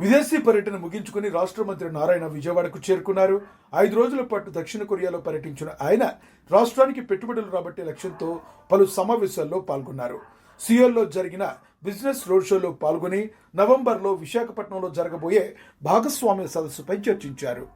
విదేశీ పర్యటన ముగించుకుని రాష్ట్ర మంత్రి నారాయణ విజయవాడకు చేరుకున్నారు. ఐదు రోజుల పాటు దక్షిణ కొరియాలో పర్యటించిన ఆయన రాష్ట్రానికి పెట్టుబడులు రాబట్టే లక్ష్యంతో పలు సమావేశాల్లో పాల్గొన్నారు. సియోల్లో జరిగిన బిజినెస్ రోడ్ షోలో పాల్గొని నవంబర్లో విశాఖపట్నంలో జరగబోయే భాగస్వామ్య సదస్సుపై చర్చించారు.